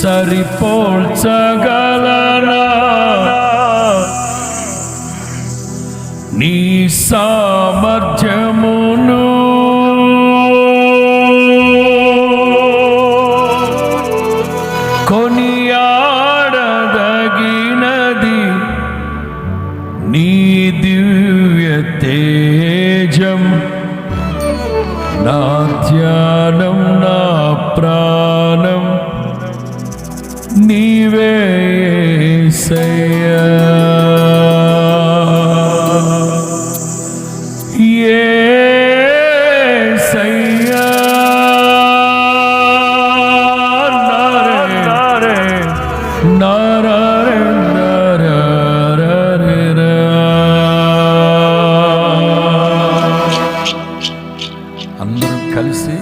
సరిపోల్చగలనా నీ సామర్థ్యమును కొనియాడదగినది నీ దివ్య తేజం నా ధ్యానం నా நீவே செய்ய అందరం కలిసి